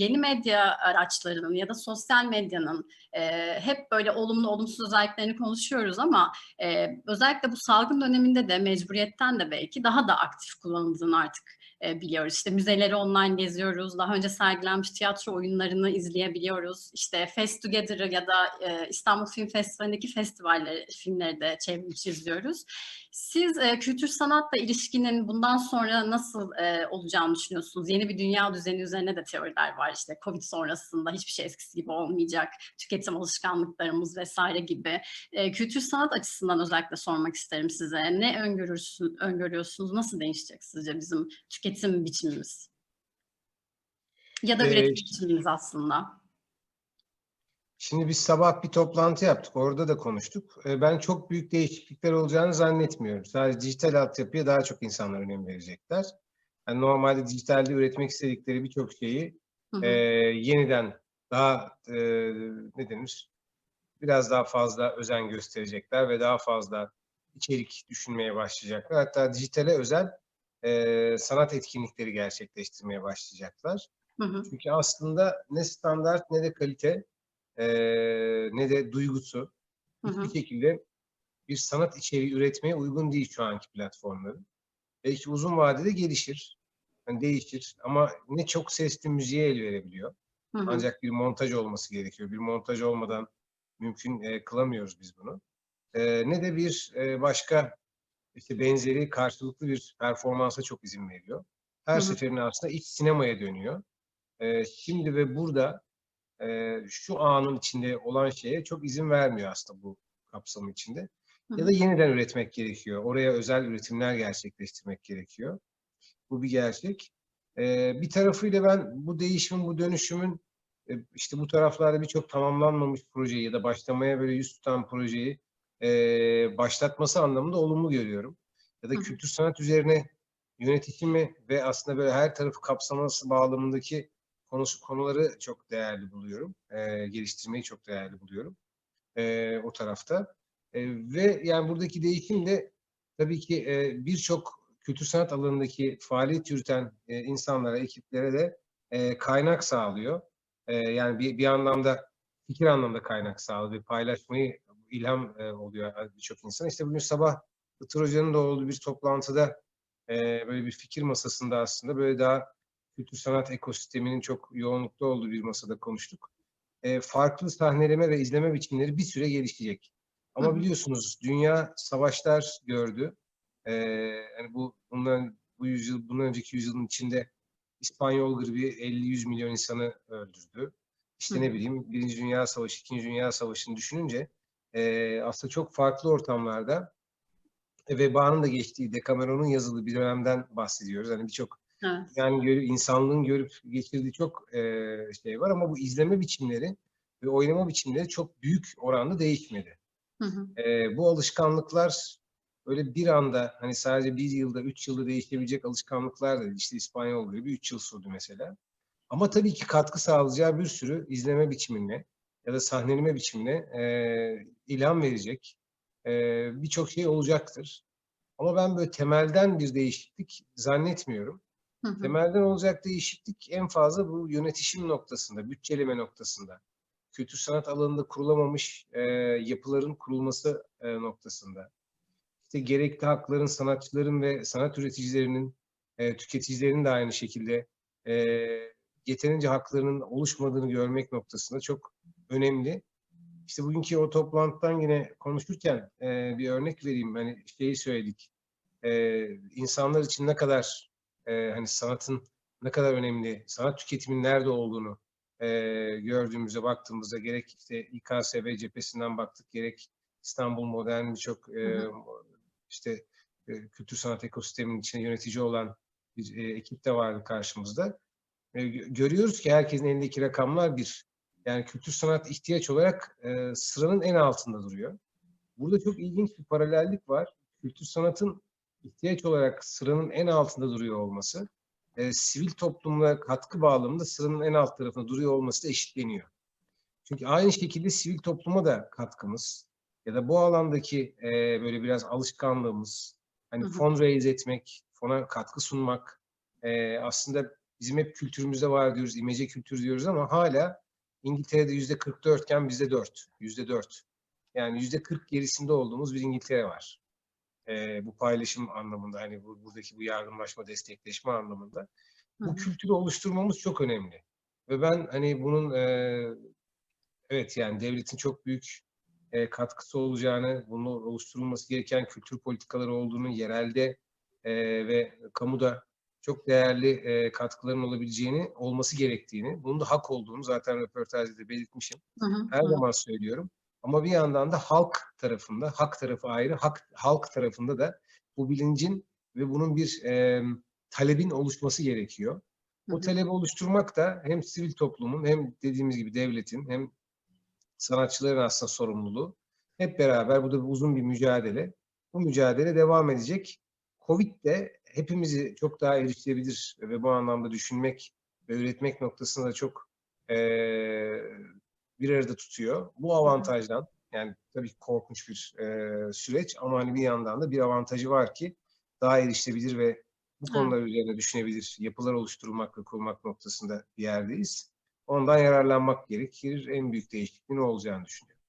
yeni medya araçlarının ya da sosyal medyanın e, hep böyle olumlu olumsuz özelliklerini konuşuyoruz ama e, özellikle bu salgın döneminde de mecburiyetten de belki daha da aktif kullanıldığını artık e, biliyoruz. İşte müzeleri online geziyoruz. Daha önce sergilenmiş tiyatro oyunlarını izleyebiliyoruz. İşte Fest Together'ı ya da e, İstanbul Film Festivali'ndeki festivalleri, filmleri de çevrimiçi izliyoruz. Siz e, kültür sanatla ilişkinin bundan sonra nasıl e, olacağını düşünüyorsunuz? Yeni bir dünya düzeni üzerine de teoriler var. İşte Covid sonrasında hiçbir şey eskisi gibi olmayacak. Tüketim alışkanlıklarımız vesaire gibi. E, kültür sanat açısından özellikle sormak isterim size. Ne öngörürsün, öngörüyorsunuz? Nasıl değişecek sizce bizim tüketim biçimimiz? Ya da Ee, üretim biçimimiz aslında. Şimdi biz sabah bir toplantı yaptık. Orada da konuştuk. Ee, Ben çok büyük değişiklikler olacağını zannetmiyorum. Sadece dijital altyapıya daha çok insanlar önem verecekler. Yani normalde dijitalde üretmek istedikleri birçok şeyi Hı hı. e, yeniden daha e, ne denir? Biraz daha fazla özen gösterecekler ve daha fazla içerik düşünmeye başlayacaklar. Hatta dijitale özel e, sanat etkinlikleri gerçekleştirmeye başlayacaklar. Hı hı. Çünkü aslında ne standart ne de kalite e, ne de duygusu Hı hı. hiçbir şekilde bir sanat içeriği üretmeye uygun değil şu anki platformların. Belki uzun vadede gelişir, yani değişir ama ne çok sesli müziğe el verebiliyor. Hı hı. Ancak bir montaj olması gerekiyor. Bir montaj olmadan mümkün e, kılamıyoruz biz bunu. E, ne de bir e, başka işte benzeri karşılıklı bir performansa çok izin veriyor. Her seferinde aslında iç sinemaya dönüyor. E, şimdi ve burada e, şu anın içinde olan şeye çok izin vermiyor aslında bu kapsamı içinde. Hı Ya da yeniden üretmek gerekiyor. Oraya özel üretimler gerçekleştirmek gerekiyor. Bu bir gerçek. E, bir tarafıyla ben bu değişimin, bu dönüşümün işte bu taraflarda birçok tamamlanmamış projeyi ya da başlamaya böyle yüz tutan projeyi e, başlatması anlamında olumlu görüyorum. Ya da kültür sanat üzerine yönetişimi ve aslında böyle her tarafı kapsaması bağlamındaki konusu konuları çok değerli buluyorum. E, geliştirmeyi çok değerli buluyorum e, o tarafta. E, ve yani buradaki değişim de tabii ki e, birçok kültür sanat alanındaki faaliyet yürüten e, insanlara, ekiplere de e, kaynak sağlıyor. E, yani bir, bir anlamda fikir anlamda kaynak sağlıyor. Paylaşmayı ilham e, oluyor birçok insan. İşte bugün sabah Itır Hoca'nın da olduğu bir toplantıda e, böyle bir fikir masasında aslında böyle daha kültür sanat ekosisteminin çok yoğunlukta olduğu bir masada konuştuk. E, farklı sahneleme ve izleme biçimleri bir süre gelişecek. Ama hı. biliyorsunuz dünya savaşlar gördü. E, yani bu bundan bu yüzyıl, bundan önceki yüzyılın içinde İspanyol gribi 50-100 milyon insanı öldürdü. Hı İşte ne bileyim Birinci Dünya Savaşı, İkinci Dünya Savaşı'nı düşününce e, aslında çok farklı ortamlarda e, vebanın da geçtiği Decameron'un yazılı bir dönemden bahsediyoruz. Hani birçok Evet. yani görü- insanlığın görüp geçirdiği çok e, şey var ama bu izleme biçimleri ve oynama biçimleri çok büyük oranda değişmedi. Hı hı. E, bu alışkanlıklar öyle bir anda hani sadece bir yılda, üç yılda değişebilecek alışkanlıklar da değil. İşte İspanyol gribi üç yıl sürdü mesela. Ama tabii ki katkı sağlayacağı bir sürü izleme biçimine ya da sahneleme biçimine e, ilham verecek e, birçok şey olacaktır. Ama ben böyle temelden bir değişiklik zannetmiyorum. Hı hı. Temelden olacak değişiklik en fazla bu yönetişim noktasında, bütçeleme noktasında, kültür sanat alanında kurulamamış e, yapıların kurulması e, noktasında. İşte gerekli hakların, sanatçıların ve sanat üreticilerinin, e, tüketicilerin de aynı şekilde e, yeterince haklarının oluşmadığını görmek noktasında çok önemli. İşte bugünkü o toplantıdan yine konuşurken e, bir örnek vereyim. Hani şeyi söyledik. E, insanlar için ne kadar e, hani sanatın ne kadar önemli, sanat tüketiminin nerede olduğunu e, gördüğümüzde, baktığımızda gerek işte İKSV cephesinden baktık, gerek İstanbul Modern birçok e, işte e, kültür sanat ekosisteminin içinde yönetici olan bir e, ekip de vardı karşımızda. E, gö- görüyoruz ki herkesin elindeki rakamlar bir. Yani kültür sanat ihtiyaç olarak e, sıranın en altında duruyor. Burada çok ilginç bir paralellik var. Kültür sanatın ihtiyaç olarak sıranın en altında duruyor olması, e, sivil toplumla katkı bağlamında sıranın en alt tarafında duruyor olması da eşitleniyor. Çünkü aynı şekilde sivil topluma da katkımız ya da bu alandaki e, böyle biraz alışkanlığımız, hani fundraise etmek, fona katkı sunmak, e, aslında bizim hep kültürümüzde var diyoruz, imece kültürü diyoruz ama hala İngiltere'de yüzde 44 iken bizde 4, yüzde 4. Yani yüzde 40 gerisinde olduğumuz bir İngiltere var. Ee, bu paylaşım anlamında, hani bu, buradaki bu yardımlaşma, destekleşme anlamında. Bu hı. kültürü oluşturmamız çok önemli. Ve ben hani bunun e, evet yani devletin çok büyük e, katkısı olacağını, bunun oluşturulması gereken kültür politikaları olduğunu, yerelde e, ve kamuda çok değerli e, katkıların olabileceğini, olması gerektiğini, bunun da hak olduğunu zaten röportajda da belirtmişim. Hı hı. Her Hı. zaman söylüyorum. Ama bir yandan da halk tarafında, hak tarafı ayrı, hak, halk tarafında da bu bilincin ve bunun bir e, talebin oluşması gerekiyor. Hı. talebi oluşturmak da hem sivil toplumun hem dediğimiz gibi devletin hem sanatçıların aslında sorumluluğu. Hep beraber bu da bir uzun bir mücadele. Bu mücadele devam edecek. Covid de hepimizi çok daha erişilebilir ve bu anlamda düşünmek ve üretmek noktasında da çok eee, bir arada tutuyor. Bu avantajdan yani tabii ki korkunç bir eee, süreç ama hani bir yandan da bir avantajı var ki daha erişilebilir ve bu Evet. konular üzerine düşünebilir, yapılar oluşturmak ve kurmak noktasında bir yerdeyiz. Ondan yararlanmak gerekir. En büyük değişikliğin olacağını düşünüyorum.